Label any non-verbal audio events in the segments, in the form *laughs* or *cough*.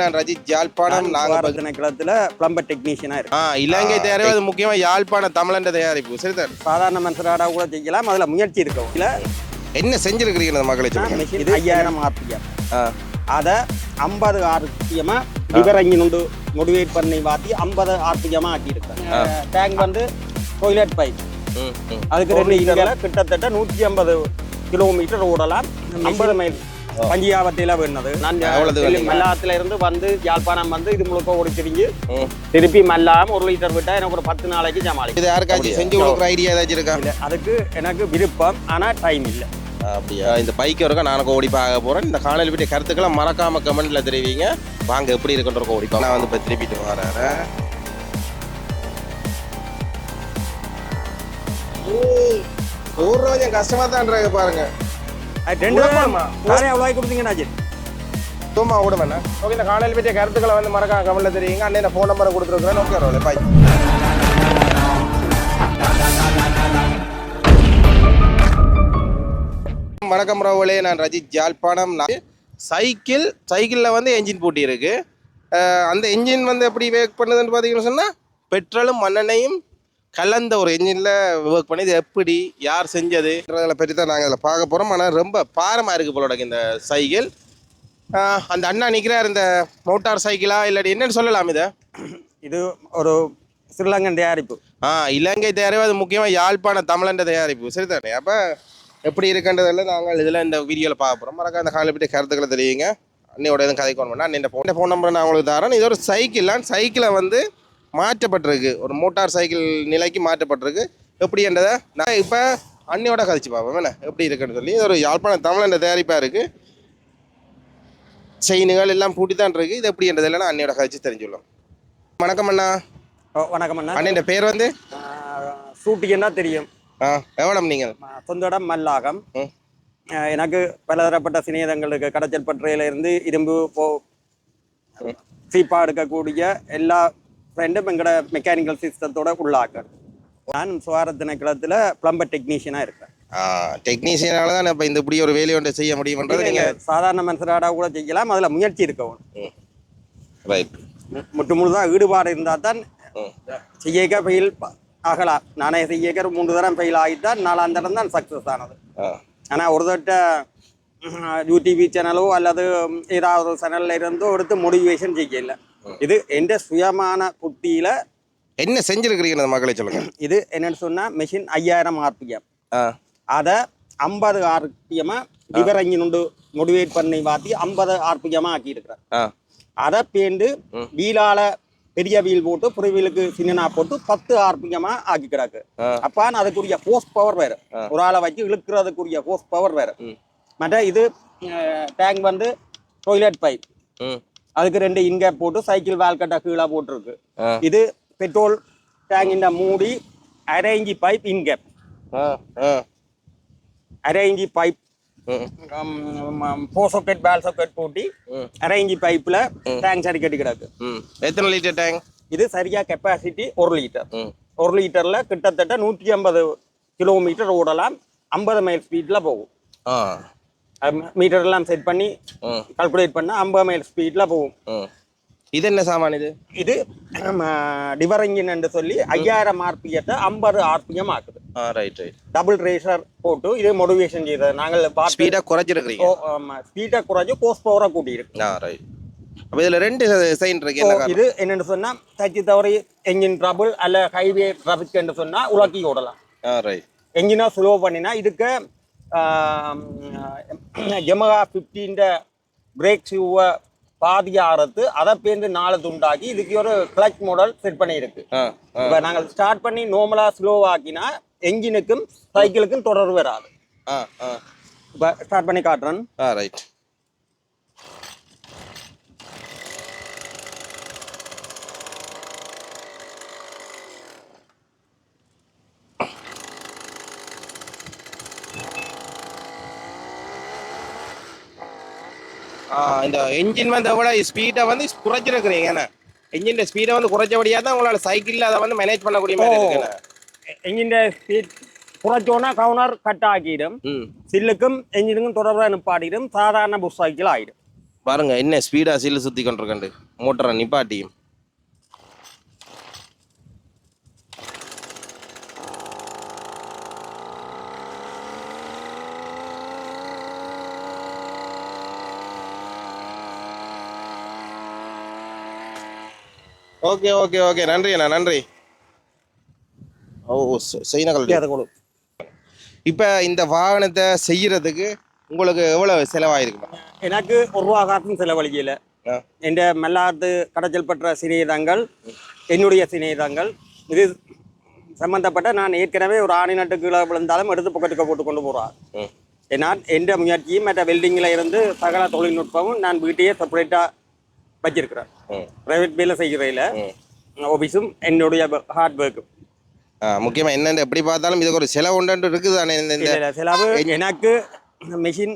நான் ரஜித் யாழ்ப்பாணம் நாங்கள் திணைக்களத்தில் பிளம்பர் டெக்னீஷியனாக இருக்கு இலங்கை தயாரிப்பு அது முக்கியமா யாழ்ப்பாண தமிழன்ற தயாரிப்பு சரிதான் சாதாரண மனுஷராடா கூட செய்யலாம் அதில் முயற்சி இருக்கும். இல்லை என்ன செஞ்சிருக்கிறீங்க இந்த மக்களை சொல்லுங்க. ஐயாயிரம் ஆர்பிஎம். அதை ஐம்பது ஆர்பிஎம்மா லிவர் உண்டு மோடிவேட் பண்ணி மாற்றி ஐம்பது ஆர்பிஎம்மா ஆக்கியிருக்கேன். டேங்க் வந்து டொய்லெட் பைப். அதுக்கு ரெண்டு கிட்டத்தட்ட நூற்றி ஐம்பது கிலோமீட்டர் ஓடலாம். ஐம்பது மைல் பஞ்சியாவத்தில வேணது நான் மல்லாத்துல இருந்து வந்து யாழ்ப்பாணம் வந்து இது முழுக்க ஓடி திரிஞ்சு. திருப்பி மல்லாம் ஒரு லிட்டர் விட்டா எனக்கு ஒரு பத்து நாளைக்கு சமாளிக்கும் இது யாருக்காச்சும் செஞ்சு கொடுக்குற ஐடியா ஏதாச்சும் இருக்கா? இல்ல, அதுக்கு எனக்கு விருப்பம் ஆனா டைம் இல்லை. அப்படியா? இந்த பைக் இருக்கா நானும் ஓடி பார்க்க போறேன். இந்த காலையில் பற்றிய கருத்துக்களை மறக்காம கமெண்ட்ல தெரிவிங்க. வாங்க எப்படி இருக்குன்ற ஓடி பார்க்கலாம். நான் வந்து இப்போ திருப்பிட்டு வரேன். ஒரு கொஞ்சம் கஷ்டமா தான் பாருங்க. ரெண்டு? நானே எவ்வளோ கொடுத்தீங்கன்னா சரி சும்மா விட வேணாம் ஓகே இந்த காலையில் பற்றிய கருத்துக்களை வந்து மறக்காம கமெண்ட்ல தெரிவிங்க. அண்ணன் ஃபோன் நம்பரை கொடுத்துருக்குறேன். ஓகே ரோலே பாய் வணக்கம் ராவலே நான் ரஜித் யாழ்ப்பாணம் நான் சைக்கிள் சைக்கிளில் வந்து என்ஜின் போட்டி இருக்கு அஹ் அந்த என்ஜின் வந்து எப்படி ஒர்க் பண்ணுதுன்னு பார்த்தீங்கன்னு சொன்னால் பெட்ரோலும் மண்ணெண்ணையும் கலந்த ஒரு என்ஜினில் ஒர்க் பண்ணி இது எப்படி யார் செஞ்சதுன்றதை பற்றி தான் நாங்கள் அதில் பார்க்க போகிறோம் ஆனால் ரொம்ப பாரமாக இருக்குது போலோட இந்த சைக்கிள் அந்த அண்ணா நிற்கிறார் இந்த மோட்டார் சைக்கிளா இல்லாட்டி என்னன்னு சொல்லலாம் இதை? இது ஒரு ஸ்ரீலங்கன் தயாரிப்பு. ஆ இலங்கை தயாரிப்பு அது முக்கியமாக யாழ்ப்பாண தமிழன்ற தயாரிப்பு. சரிதானே? அப்போ எப்படி இருக்குன்றதில் நாங்கள் இதில் இந்த வீடியோவில் பார்க்க போகிறோம் மறக்காம இந்த காலை பற்றி கருத்துக்களை தெரியுங்க அண்ணியோட எதுவும் கதைக்கு பண்ணா இந்த ஃபோன் ஃபோன் நம்பரை நான் உங்களுக்கு தரேன். இது ஒரு சைக்கிளான் சைக்கிளை வந்து மாற்றப்பட்டிருக்கு. ஒரு மோட்டார் சைக்கிள் நிலைக்கு மாற்றப்பட்டிருக்கு. எப்படின்றதை நான் இப்போ அண்ணியோட கதைச்சு பார்ப்போம். என்ன? எப்படி இருக்குன்னு சொல்லி. ஒரு யாழ்ப்பாண தமிழன்ற தயாரிப்பாக இருக்குது செயினுகள் எல்லாம் பூட்டி தான் இருக்குது இது எப்படின்றதில் நான் அண்ணியோட கதைச்சு தெரிஞ்சுள்ளோம். வணக்கம் அண்ணா. ஓ, வணக்கம் அண்ணா. அண்ணன் பேர் வந்து? ஷூட்டிங்கன்னா தெரியும். ஆ எவ்வளோ நீங்கள்? சொந்த இடம் மல்லாகம். எனக்கு பலதரப்பட்ட சிநேகங்களுக்கு கடச்சல் பற்றையில இருந்து இரும்பு போ சீப்பா எடுக்கக்கூடிய எல்லா ஃப்ரெண்டும் எங்களோட மெக்கானிக்கல் சிஸ்டத்தோட உள்ளாக்கள் நான் சுவார திணைக்களத்தில் பிளம்பர் டெக்னீஷியனாக இருக்கேன் டெக்னீஷியனால தான் இப்போ இந்த இப்படி ஒரு வேலையை ஒன்று செய்ய முடியும்ன்றது நீங்க நீங்கள் சாதாரண மனுஷராடா கூட செய்யலாம் அதில் முயற்சி இருக்கவும் ரைட் முற்று முழுதாக ஈடுபாடு இருந்தால் தான் செய்யக்க ஃபெயில் ஆகலாம் நானே செய்யக்க மூன்று தரம் ஃபெயில் ஆகிட்டால் நாலாம் தரம் தான் சக்ஸஸ் ஆனது ஆனால் ஒரு தட்ட யூடிவி சேனலோ அல்லது ஏதாவது சேனல்ல இருந்தோ எடுத்து மோட்டிவேஷன் செய்யல இது எந்த சுயமான புத்தியில என்ன செஞ்சிருக்கிறீங்க மக்களை சொல்லுங்க. இது என்னன்னு சொன்னா மெஷின் ஐயாயிரம் ஆர்பிஎம். அதை ஐம்பது ஆர்பிஎம்மா லிவர் என்ஜின் உண்டு மோட்டிவேட் பண்ணி மாற்றி ஐம்பது ஆர்பிஎம்மா ஆக்கி இருக்கிறேன் அதை பேண்டு. வீலால பெரிய வீல் போட்டு புற வீலுக்கு சின்னனா போட்டு பத்து ஆர்பிஎம்மா ஆக்கி கிடக்கு ஆ. அப்பான்னு அதுக்குரிய ஃபோர்ஸ் பவர் வேறு. ஒரு ஆளை வச்சு இழுக்கிறதுக்குரிய ஃபோர்ஸ் பவர் வேறு. மற்ற இது டேங்க் வந்து டொய்லெட் பைப் அதுக்கு ரெண்டு இன்கேப் போட்டு சைக்கிள் வால்கட்டை கீழே போட்டிருக்கு. இது பெட்ரோல் டேங்கின் மூடி அரேஞ்சி பைப் இன்கேப் அரேஞ்சி பைப் ஃபோர் சாக்கெட் பேல் சாக்கெட் போட்டி. அரேஞ்சி பைப்பில் டேங்க் சரி கட்டி கிடக்கு. எத்தனை லிட்டர் டேங்க் இது சரியா கெப்பாசிட்டி ஒரு லிட்டர் ஒரு லிட்டரில் கிட்டத்தட்ட நூற்றி ஐம்பது கிலோமீட்டர் ஓடலாம். ஐம்பது மைல் ஸ்பீடில் போகும். மீட்டர் எல்லாம் செட் பண்ணி கால்குலேட் பண்ணால் ஐம்பது மைல் ஸ்பீடில் போகும். இது என்ன சாமான் இது? இது டிவர் இன்ஜின் சொல்லி ஐயாயிரம் ஆர்பிஎத்தை ஐம்பது ஆர்பிஎம் ஆக்குது. ரைட் ரைட் டபுள் ரேசர் போட்டு இது மோட்டிவேஷன் செய்தது நாங்கள் ஸ்பீடாக குறைச்சிருக்கிறீங்க. ஸ்பீட்டை குறைஞ்சு கோஸ் பவரை கூட்டியிருக்கு. ரைட் அப்போ இதில் ரெண்டு சைன் இருக்கு இது என்னென்னு சொன்னால் தச்சு தவறி என்ஜின் ட்ரபிள் அல்ல ஹைவே டிராஃபிக் சொன்னால் உலக்கி ஓடலாம். ஆ ரைட் என்ஜினை ஸ்லோ பண்ணினா இதுக்கு ஜெமகா ஃபிஃப்டீன்ற பிரேக் ஷூவை பாதி ஆரத்து அதை பேருந்து நாலு துண்டாக்கி இதுக்கு ஒரு கிளச் மாடல் செட் பண்ணியிருக்கு. இப்போ நாங்கள் ஸ்டார்ட் பண்ணி நார்மலாக ஸ்லோ ஆக்கினா என்ஜினுக்கும் சைக்கிளுக்கும் தொடர்பு வராது. இப்போ ஸ்டார்ட் பண்ணி காட்டுறேன். ரைட் இந்த என்ஜின் வந்து எவ்வளோ ஸ்பீடை வந்து குறைச்சிருக்கிறீங்க என்ஜின் ஸ்பீடை வந்து குறைச்சபடியாக தான் உங்களால் சைக்கிளில் அதை வந்து மேனேஜ் பண்ணக்கூடிய மாதிரி இருக்குண்ணே என்ஜின் ஸ்பீட் குறைச்சோன்னா கவுனர் கட் ஆக்கிடும் ம். சில்லுக்கும் என்ஜினுக்கும் தொடர்பாக நிப்பாட்டிடும். சாதாரண புஷ் சைக்கிள் ஆகிடும் பாருங்க என்ன ஸ்பீடாக சீல் சுற்றி கொண்டிருக்கண்டு. மோட்டரை நிப்பாட்டியும். Okay okay okay. நன்றி அண்ணா நன்றி. ஓ கொடு. இப்போ இந்த வாகனத்தை செய்யறதுக்கு உங்களுக்கு எவ்வளவு செலவாயிருக்குமா? எனக்கு ஒரு ரூபா காசும் செலவழிக்கல. என் மல்லாத்து கடைச்சல் பெற்ற சிநேகிதங்கள் என்னுடைய சிநேகிதங்கள் இது சம்பந்தப்பட்ட நான் ஏற்கனவே ஒரு ஆணி நட்டு கீழே விழுந்தாலும் எடுத்து பொக்கெட்டுக்கு போட்டு கொண்டு போகிறார் நான் எந்த முயற்சியும் மற்ற வெல்டிங்கில் இருந்து சகல தொழில்நுட்பமும் நான் வீட்டையே செப்பரேட்டாக வச்சிருக்கிறேன் ப்ரைவேட் வேலை செய்கிறதில் ஆஃபீஸும் என்னுடைய ஹார்ட் ஒர்க்கும் முக்கியமாக என்னென்ன எப்படி பார்த்தாலும் இதுக்கு ஒரு செலவு உண்டு இருக்குது தானே இந்த செலவு எனக்கு மெஷின்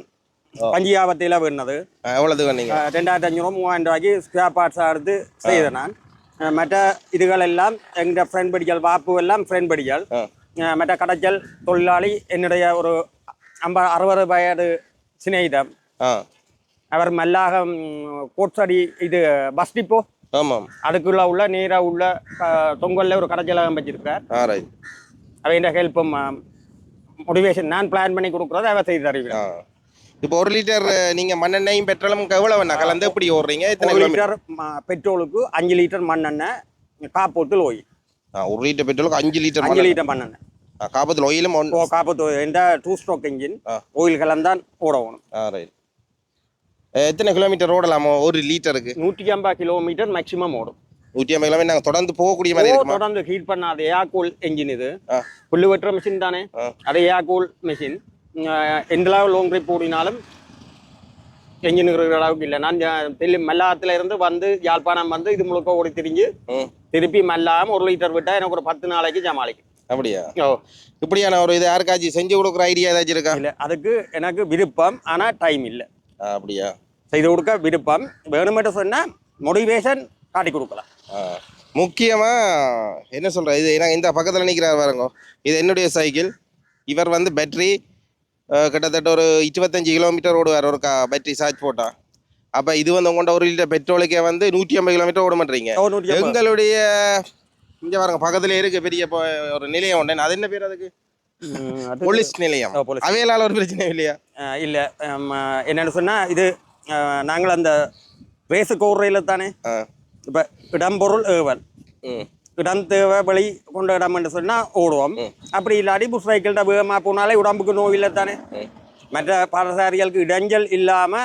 பஞ்சியாபத்தில் வேணுனது ஆ, எவ்வளவு அஹ் ரெண்டாயிரத்தி அஞ்சூறு மூவாயிரம் ரூபாய்க்கு ஸ்பேர் பார்ட்ஸ் எடுத்து செய்தேன் நான். மற்ற இதுகள் எல்லாம் எங்கள் ஃப்ரெண்ட் படிக்கல் வாப்பு எல்லாம் ஃப்ரெண்ட் படிக்கல் மற்ற கடைச்சல் தொழிலாளி என்னுடைய ஒரு ஐம்ப அறுபது வயது சிநேகிதம். அவர் மல்லாக கோட்சடி இது பஸ் டிப்போ? ஆமாம். அதுக்குள்ள உள்ள நேராக உள்ள தொங்கல்ல ஒரு கடைச்சலகம் ரைட் அவன் ஹெல்ப்பும் மோட்டிவேஷன் நான் பிளான் பண்ணி கொடுக்குறத அவர் செய்து தருவேன் இப்போ ஒரு லிட்டர் நீங்கள் மண்ணெண்ணையும் பெட்ரோலும் எவ்வளோ வேணா கலந்து எப்படி ஓடுறீங்க? எத்தனை லிட்டர் பெட்ரோலுக்கு அஞ்சு லிட்டர் மண்ணெண்ணெய் காப்போத்தில் ஓய். ஒரு லிட்டர் பெட்ரோலுக்கு அஞ்சு லிட்டர் அஞ்சு. லிட்டர் மண்ணெண்ணெய். காப்பத்தில் ஒயிலும் ஒன் ஓ காப்பத்து எந்த டூ ஸ்ட்ரோக் இன்ஜின். ஓயில் கலந்தான் ஓடணும் ரைட் எத்தனை கிலோமீட்டர் ஓடலாமா? ஒரு லிட்டருக்கு நூற்றி ஐம்பது கிலோமீட்டர் மேக்ஸிமம் ஓடும். நூற்றி ஐம்பது கிலோமீட்டர் நாங்கள் தொடர்ந்து போகக்கூடிய மாதிரி இருக்குமா? தொடர்ந்து ஹீட் பண்ணாத ஏர்கூல் என்ஜின் இது. புல்லு வெட்டுற மிஷின் தானே. அது ஏர்கூல் மிஷின் எந்த லாங் ட்ரிப் ஓடினாலும் என்ஜின் இருக்கிற அளவுக்கு இல்லை. நான் தெல்லி மல்லாத்துல இருந்து வந்து யாழ்ப்பாணம் வந்து இது முழுக்க ஓடி திரிஞ்சு திருப்பி மல்லாம் ஒரு லிட்டர் விட்டா எனக்கு ஒரு பத்து நாளைக்கு சமாளிக்கும். அப்படியா? ஓ. இப்படியான ஒரு இது யாருக்காச்சும் செஞ்சு கொடுக்குற ஐடியா ஏதாச்சும் இருக்கா? இல்லை அதுக்கு எனக்கு விருப்பம் ஆனால் டைம் இல்லை. அப்படியா? செய்து கொடுக்க விருப்பம். வேணுமெட்டு சொன்னால் மோட்டிவேஷன் காட்டி கொடுக்கலாம். ஆ. முக்கியமா என்ன சொல்ற இது நான் இந்த பக்கத்துல நிக்கிறார் பாருங்க. இது என்னுடைய சைக்கிள் இவர் வந்து பேட்டரி கிட்டத்தட்ட ஒரு இருபத்தஞ்சு கிலோமீட்டர் ஓடுவார் ஒரு கா பேட்டரி சார்ஜ் போட்டா. அப்ப இது வந்து உங்கள்கிட்ட ஒரு லிட்டர் பெட்ரோலுக்கே வந்து நூற்றி ஐம்பது கிலோமீட்டர் ஓட மாட்டீங்க. எங்களுடைய இங்க பாருங்க பக்கத்துல இருக்கு பெரிய ஒரு நிலையம் உண்டு. அது என்ன பேர் அதுக்கு? போலீஸ் நிலையம். ஓ, police. அவையலால ஒரு பிரச்சனை இல்லையா? இல்ல என்னன்னு சொன்னா இது நாங்கள் அந்த ரேஸுக்கு ஓடுறையில தானே? இப்ப இடம்பொருள் ஏவல். இடம் தேவை வழி கொண்ட இடம்னு சொன்னா ஓடுவோம். அப்படி இல்லாட்டி புஷ் சைக்கிள்கிட்ட வேகமா போனாலே உடம்புக்கு நோய் இல்லை தானே. மற்ற பாடசாரிகளுக்கு இடைஞ்சல் இல்லாம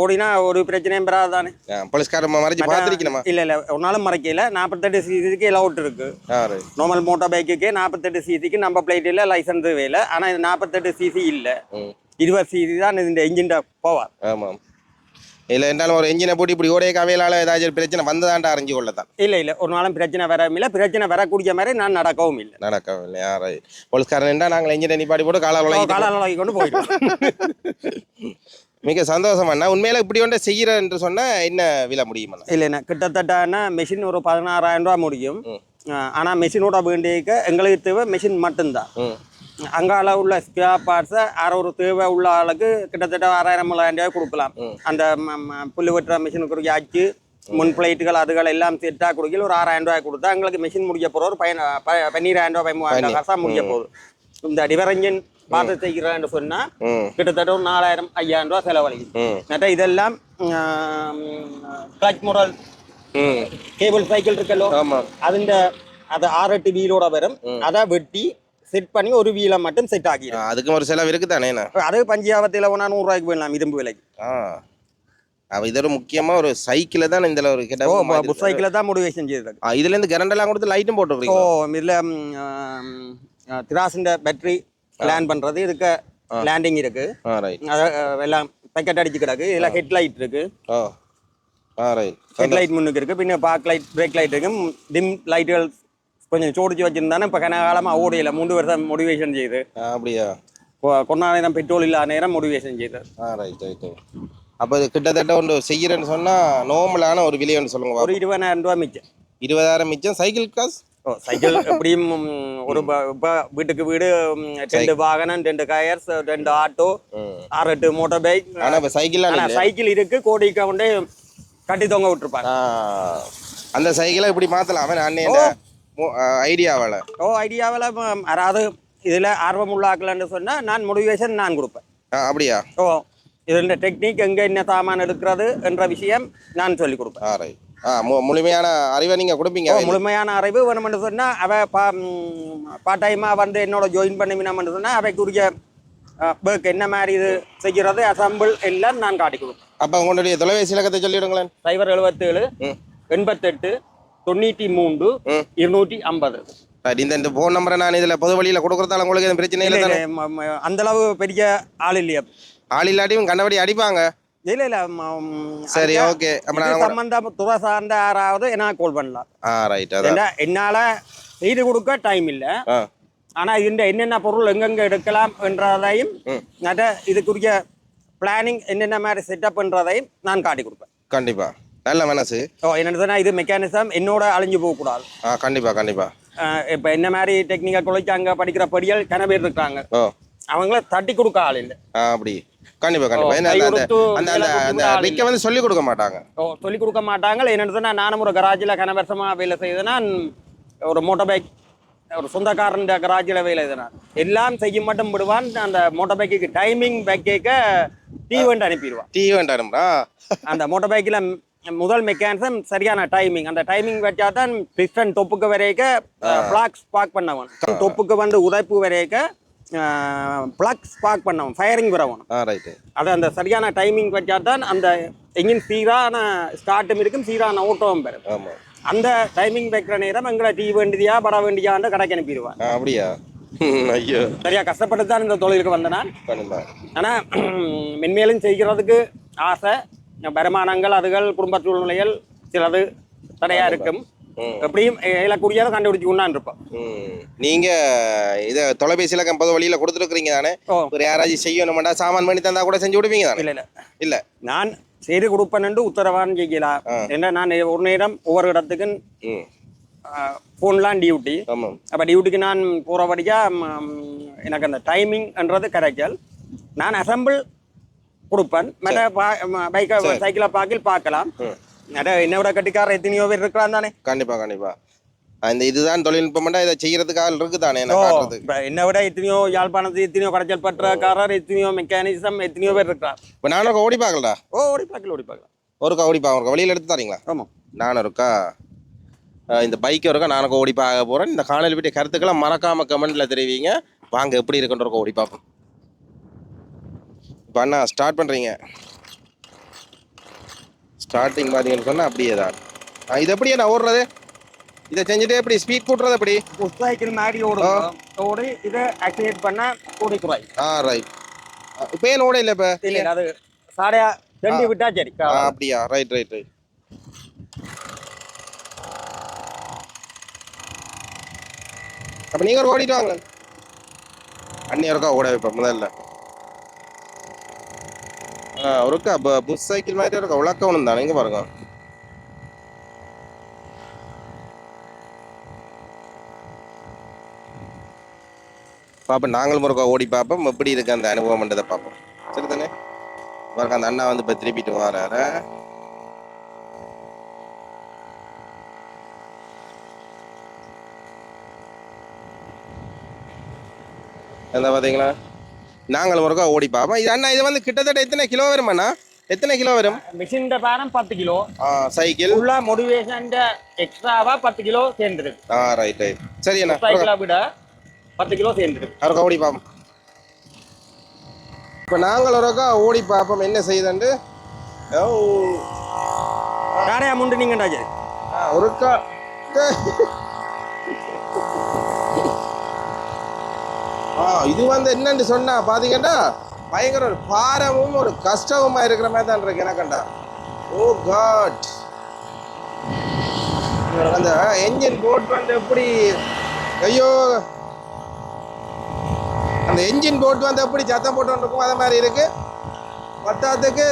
ஓடினா ஒரு பிரச்சனையும் பெறாது தானே போலீஸ்காரன் மறைச்சு பார்த்துருக்கணுமா? இல்ல இல்ல ஒரு நாளும் மறைக்கல. நாற்பத்தெட்டு சிசிக்கு எலவுட் இருக்கு. நார்மல் மோட்டார் பைக்குக்கு நாற்பத்தெட்டு சிசிக்கு நம்ம பிளேட் இல்லை லைசன்ஸ் தேவையில்லை. ஆனால் இது நாற்பத்தெட்டு சிசி இல்லை. இருபது சிசி தான் இந்த இன்ஜின் பவர். ஆமாம். இல்லை என்றாலும் ஒரு என்ஜினை போட்டு இப்படி ஓடைய கவையிலால ஏதாச்சும் பிரச்சனை வந்ததாண்டா அறிஞ்சு கொள்ளத்தான். இல்லை இல்லை ஒரு நாளும் பிரச்சனை வரவும் இல்லை. பிரச்சனை வரக்கூடிய மாதிரி நான் நடக்கவும் இல்லை. நடக்கவில்லை யாரை போலீஸ்காரன் என்றா நாங்கள் என்ஜினை நிப்பாடி போட்டு காலால் உலகிட்டு காலாளி கொண்டு போயிடுவோம். *laughs* மிக சந்தோஷம் அண்ணா. உண்மையில இப்படி ஒன்றை செய்கிற என்று சொன்னா என்ன விலை முடியுமா இல்லைண்ணா கிட்டத்தட்டனா மெஷின் ஒரு பதினாறாயிரம் ரூபா முடியும். ஆனால் மெஷினோட வேண்டியக்க எங்களுக்கு தேவை மெஷின் மட்டும்தான். அங்கால உள்ள ஸ்பேர் பார்ட்ஸை அறுபது தேவை உள்ள ஆளுக்கு கிட்டத்தட்ட ஆறாயிரம் மூவாயிரம் ரூபாய் கொடுக்கலாம் அந்த புல்லு வெட்டுற மிஷினுக்கு அச்சு முன் பிளேட்டுகள் அதுகள் எல்லாம் செட்டாக கொடுக்கல ஒரு ஆறாயிரம் ரூபாய் கொடுத்தா எங்களுக்கு மிஷின் முடிக்க போகிற ஒரு பயன் பன்னிராயிரம் ரூபாய் பதிமூவாயிரம் ரூபாய் காசாக முடிக்க போகுது. இந்த டிவரஞ்சன் பார்த்து செய்கிறான்னு சொன்னால் கிட்டத்தட்ட ஒரு நாலாயிரம் ஐயாயிரம் ரூபா செலவழிக்குது. மற்ற இதெல்லாம் கிளச் முடல் கேபிள் சைக்கிள் இருக்கல்லோ? அதுண்ட அது ஆறு எட்டு வீலோட வரும். அதை வெட்டி செட் பண்ணி ஒரு வீல மட்டும் செட் ஆகிடும் அதுக்கு ஒரு செலவு இருக்குது தானே அது பஞ்சாபத்தில் ஒன்றா நூறுரூவாய்க்கு போயிடலாம் இரும்பு விலைக்கு. இதோட முக்கியமா ஒரு சைக்கிள தான் இதுல ஒரு கிட்ட சைக்கிள தான் முடிவு செஞ்சது இதுல இருந்து கரண்ட் எல்லாம் கொடுத்து லைட்டும் போட்டு ஓ இதுல திராசின் பேட்டரி லேண்ட் பண்றது இதுக்கு லேண்டிங் இருக்கு. எல்லாம் பேக்கெட் அடிச்சு கிடக்கு இதுல ஹெட் லைட் இருக்கு. ஹெட் லைட் முன்னுக்கு இருக்கு பின்ன பார்க் லைட் பிரேக் லைட் இருக்கு டிம் லைட்டுகள் கொஞ்சம் சோடிச்சு வச்சிருந்தானே இப்போ கனகாலமாக ஓடையில். மூன்று வருஷம் மோட்டிவேஷன் செய்து. அப்படியா? கொ- கொரோனா நேரம் பெட்ரோல் இல்லாத நேரம் மோட்டிவேஷன் செய்து ஆ ரைட் ரைட் அப்போ இது கிட்டத்தட்ட ஒன்று செய்கிறேன்னு சொன்னா நார்மலான ஒரு விலை ஒன்று சொல்லுங்க ஒரு இருபதாயிரம் ரூபா மிச்சம். இருபதாயிரம் மிச்சம். சைக்கிள் காசு சைக்கிள் எப்படியும் ஒரு வீட்டுக்கு வீடு ரெண்டு வாகனம் ரெண்டு கயர்ஸ் ரெண்டு ஆட்டோ. ஆறு எட்டு மோட்டார் பைக் ஆனா இல்ல சைக்கிள் இருக்கு கோடிக்க கொண்டே கட்டி தொங்க விட்டுருப்பாங்க. அந்த சைக்கிளை இப்படி மாத்தலாம் நான் இந்த ஐடியாவால. ஓ ஐடியாவில் அதாவது இதில் ஆர்வம் உள்ளாக்கலன்னு சொன்னால் நான் மோட்டிவேஷன் நான் கொடுப்பேன். அப்படியா? ஓ இதில் டெக்னிக் எங்கே என்ன சாமான் எடுக்கிறது என்ற விஷயம் நான் சொல்லிக் கொடுப்பேன். ஆ ரைட் முழுமையான அறிவை நீங்க கொடுப்பீங்க முழுமையான அறிவு வேணும்னு சொன்னால் அவ பா பார்ட் டைமாக வந்து என்னோட ஜாயின் பண்ணிவினோம்னு சொன்னால் அவைக்குரிய ஒர்க் என்ன மாதிரி இது செய்கிறது அசம்பிள் எல்லாம் நான் காட்டி கொடுப்பேன். அப்ப உங்களுடைய தொலைபேசி இலக்கத்தை சொல்லிவிடுங்களேன். சைபர் எழுபத்தேழு எண்பத்தெட்டு தொண்ணூற்றி மூன்று. இருநூற்றி ஐம்பது. ரைட் இந்த ஃபோன் நம்பரை நான் இதுல பொது வழியில கொடுக்கறதால உங்களுக்கு எதுவும் பிரச்சனை இல்லை அந்த அளவு பெரிய ஆள் இல்லையா. ஆள் இல்லாட்டியும் கண்டபடி அடிப்பாங்க. இல்ல இல்ல சரி ஓகே சம்பந்தம் துறை சார்ந்த யாராவது என்ன கால் பண்ணலாம். ஆ ரைட் என்னால செய்து கொடுக்க டைம் இல்ல. ஆனா இந்த என்னென்ன பொருள் எங்கெங்க எடுக்கலாம் என்றதையும் இதுக்குரிய பிளானிங் என்னென்ன மாதிரி செட்டப் என்றதையும் நான் காட்டி கொடுப்பேன். கண்டிப்பா. நல்ல மனசு. ஸோ என்னென்னு இது மெக்கானிசம் என்னோட அழிஞ்சு போகக்கூடாது. ஆ கண்டிப்பா கண்டிப்பா. அஹ் இப்ப என்ன மாதிரி டெக்னிக்கல் காலேஜ் அங்க படிக்கிற படிகள் கன பேர் இருக்காங்க. ஓ. அவங்கள தட்டி கொடுக்க ஆள் இல்லை. ஆ அப்படி. கண்டிப்பா கண்டிப்பா. ஓ, ஏன்னா கை அந்த- அந்த கொடுத்து அந்த அந்த வேலை அந்த கொடுக்க ஆள் விக்க வந்து சொல்லி கொடுக்க மாட்டாங்க. ஓ சொல்லிக் கொடுக்க மாட்டாங்க என்னென்னு நானும் ஒரு கராஜில் கன வருஷமா வேலை செய்தேன்னா ஒரு மோட்டார் பைக் ஒரு சொந்தக்காரன் கராஜில் வேலை செய்தேன். எல்லாம் செய்ய மட்டும் விடுவான் அந்த மோட்டார் பைக்குக்கு டைமிங் பைக்கேக்க டீ வண்டி அனுப்பிடுவான். டீ வேண்டாம்டா அந்த மோட்டார் பைக்கில் முதல் மெக்கானிசம் சரியான டைமிங் அந்த டைமிங் வச்சா தான் பிஸ்டன் தொப்புக்கு வரைக்க பிளாக் ஸ்பார்க் பண்ணவன் தொப்புக்கு வந்து உதைப்பு வரைக்க பிளக் ஸ்பார்க் பண்ணவன் ஃபயரிங் வரவன் ஆ ரைட்டு அது அந்த சரியான டைமிங் வச்சா தான் அந்த எங்கின் சீரான ஸ்டார்ட்டும் இருக்கும் சீரான ஓட்டமும் பெறும். அந்த டைமிங் வைக்கிற நேரம் எங்களை டீ வேண்டியா பட வேண்டியான்னு கடைக்கு அனுப்பிடுவான் அப்படியா? *laughs* ஐயோ. சரியா கஷ்டப்பட்டு தான் இந்த தொழிலுக்கு வந்தேன் ஆனால் *clears throat* மென்மேலும் செய்கிறதுக்கு ஆசை வருமானங்கள் அதுகள் குடும்ப சூழ்நிலைகள் சிலது தடையா இருக்கும். எப்படியும் இயலக்கூடியதை கண்டுபிடிச்சு கொண்டான் இருப்போம். நீங்க இத தொலைபேசியில பொது வழியில கொடுத்துருக்கீங்க தானே? ஒரு யாராச்சும் செய்யணுமாண்டா சாமான் பண்ணி தந்தா கூட செஞ்சு விடுவீங்க தானே? இல்லை இல்லை. நான் செய்து கொடுப்பேன்னு உத்தரவாதம் செய்யலாம் ஏன்னா நான் ஒரு நேரம் ஒவ்வொரு இடத்துக்கும் ஃபோன்லாம் டியூட்டி அப்போ டியூட்டிக்கு நான் போகிறபடியாக எனக்கு அந்த டைமிங்ன்றது கிடைக்கல். நான் அசம்பிள் கொடுப்பேன். மற்ற பைக்கை சைக்கிளை பார்க்கில் பார்க்கலாம். என்னோட கட்டிக்கார எத்தனையோ பேர் இருக்கிறான் தானே? கண்டிப்பா கண்டிப்பா. இந்த இதுதான் தொழில்நுட்பம்டா இதை செய்யறதுக்கு ஆள் இருக்கு தானே என்னை விட எத்தனையோ யாழ்ப்பாணத்து எத்தனையோ கடைச்சல் பற்றக்காரர் எத்தனையோ மெக்கானிசம் எத்தனையோ பேர் இருக்கிறார் இப்போ நானும் ஓடி பார்க்கலடா? ஓ ஓடி பார்க்கல ஓடி பார்க்கலாம். ஒருக்கா ஓடி பார்க்க வெளியில எடுத்து தரீங்களா? ஆமாம் நானும் இருக்கா இந்த பைக் இருக்கா நானும் ஓடி பார்க்க போகிறேன் இந்த காலையில் பற்றிய கருத்துக்களை மறக்காம கமெண்ட்ல தெரிவிங்க. வாங்க எப்படி இருக்குன்ற ஓடி பார்ப்போம். இப்போ அண்ணா ஸ்டார்ட் பண்ணுறீங்க ஸ்டார்டிங் பார்த்தீங்கன்னு சொன்னால் அப்படியே தான். ஆ, இது எப்படியே நான் ஓடுறது? இதை செஞ்சுட்டு எப்படி? ஸ்பீட் கூட்டுறது எப்படி? சைக்கிள் மாதிரி ஓடும். ஓடி இதை ஆக்டிவேட் பண்ணால் ஓடி குறை ஆ ரைட் இப்போ ஏன் ஓட இல்லை இப்போ? இல்லை அது சாடையா தண்டி விட்டா சரி. அப்படியா? ரைட் ரைட் ரைட் அப்போ நீங்கள் ஒரு ஓடிட்டு வாங்க. அண்ணி ஒருக்கா ஓட வைப்பேன் முதல்ல. ஆ ஒருக்கா ப புஷ் சைக்கிள் மாதிரி இருக்கா உழக்கணும் தானே? இங்கே பாருங்க. பார்ப்போம் நாங்களும் ஒரு ஓடி பார்ப்போம் எப்படி இருக்கு அந்த அனுபவம்ன்றதை பார்ப்போம் சரி தானே பாருங்க அந்த அண்ணா வந்து இப்போ திருப்பிட்டு வராரு. என்ன பார்த்தீங்களா நாங்களும் ஒருக்கா ஓடி பார்ப்போம் இது அண்ணா இது வந்து கிட்டத்தட்ட எத்தனை கிலோ வரும் அண்ணா? எத்தனை கிலோ வரும்? மிஷின் பாரம் பத்து கிலோ. சைக்கிள். உள்ள மோட்டிவேஷன் எக்ஸ்ட்ராவா பத்து கிலோ சேர்ந்துருக்கு. ஆ ரைட் ரைட் சரி அண்ணா சைக்கிளை விட பத்து கிலோ சேர்ந்துருக்கு. அவருக்கா ஓடி பார்ப்போம் இப்போ நாங்கள் ஒருக்கா ஓடி பார்ப்போம் என்ன செய்யுதுண்டு? ஓ யாரையா முண்டு ஆ, ஒருக்கா இது வந்து என்னன்னு சொன்னா பார்த்தீங்கன்னா பயங்கர ஒரு பாரமும் ஒரு கஷ்டமுமா இருக்கிற மாதிரி தான் இருக்கு எனக்கண்டா. ஓ காட் அந்த என்ஜின் போட் வந்து எப்படி ஐயோ. அந்த என்ஜின் போட் வந்து எப்படி சத்தம் போட்டு இருக்கும் அதே மாதிரி இருக்கு. பத்தாத்துக்கு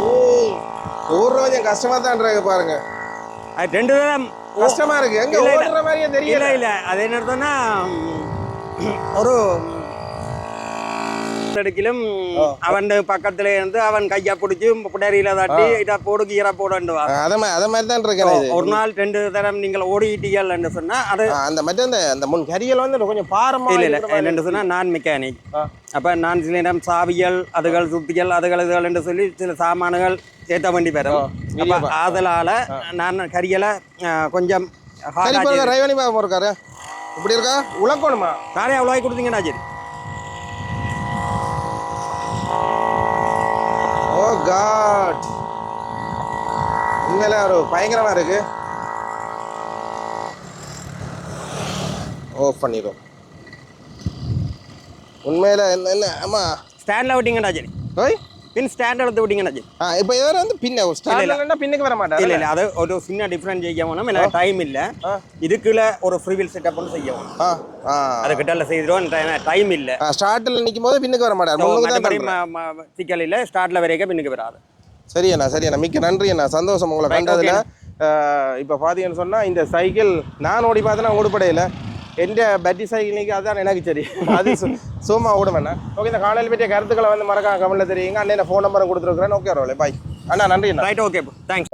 ஓ ஒரு கொஞ்சம் கஷ்டமா தான் இருக்கு பாருங்க. அது ரெண்டு தரம் கஷ்டமா இருக்கு. எங்க. ஓடுற மாதிரியே தெரியல. இல்ல அது என்ன அர்த்தம்னா ஒரு எடுக்கிலும் அவன் பக்கத்துல இருந்து அவன் கையா பிடிச்சி புடரியில தட்டி இதை போடு கீரை போடுவா அத மாதிரி அத மாதிரி தான் இருக்கேன் இது. ஒரு நாள் ரெண்டு தரம் நீங்கள் ஓடிட்டீங்கன்னு சொன்னா அது அந்த மற்ற அந்த அந்த முன் கரியல் வந்து கொஞ்சம் பாரமா இல்ல இல்ல. மாதிரி என்னென்னு சொன்னா நான் மெக்கானிக். அப்ப நான் சில நேரம் சாவிகள் அதுகள் சுத்திகள் அதுகள் இதுகள் என்று சொல்லி சில சாமான்கள் ஏத்த வேண்டி வரும் அதனால நான் கரியலை கொஞ்சம் ரைவனி பாபா இருக்காரு. இப்படி இருக்கா? உழக்கணுமா? நிறைய அவ்வளோ கொடுத்தீங்கன்னா சரி. Oh god. உண்மையில ஒரு பயங்கரமா இருக்கு. ஓஃப் பண்ணிடும் உண்மையில என்ன என்ன ஆமா. ஸ்டாண்டில் விட்டீங்கன்னா சரி. ஓய். பின் ஸ்டாண்ட் எடுத்து விட்டீங்கன்னா இப்போ இவர் வந்து பின்ன ஸ்டார்ட்ல பின்னுக்கு வர மாட்டார்? இல்ல இல்ல. அது ஒரு சின்ன டிஃப்ரெண்ட் செய்ய வேணும். எனக்கு டைம் இல்ல. இதுக்குள்ள ஒரு ஃப்ரீவில் செட்டப் பண்ணி செய்ய வேணும். அது கிட்ட செய்திருவோம். டைம் இல்ல. ஸ்டார்ட்ல நிற்கும் போது பின்னுக்கு வர மாட்டார். சிக்கல் இல்ல. ஸ்டார்ட்ல வரைக்கும் பின்னுக்கு வராது. சரி அண்ணா சரி அண்ணா. மிக்க நன்றி அண்ணா. சந்தோஷம் உங்களை கண்டதுல. இப்போ பார்த்தீங்கன்னு சொன்னால் இந்த சைக்கிள் நான் ஓடி பார்த்தேன்னா ஓடுபடையில். எந்த பேட்டரி சைக்கிள் நிற்க அதுதான் எனக்கு சரி அது சு- சும்மா ஓடுவேண்ணா ஓகே இந்த காலையில் பற்றிய கருத்துக்களை வந்து மறக்காம கமெண்ட்ல தெரியுங்க அண்ணன் ஃபோன் நம்பரை கொடுத்துருக்குறேன் ஓகே ரோலே பாய் அண்ணா நன்றி ரைட் ஓகே தேங்க்ஸ்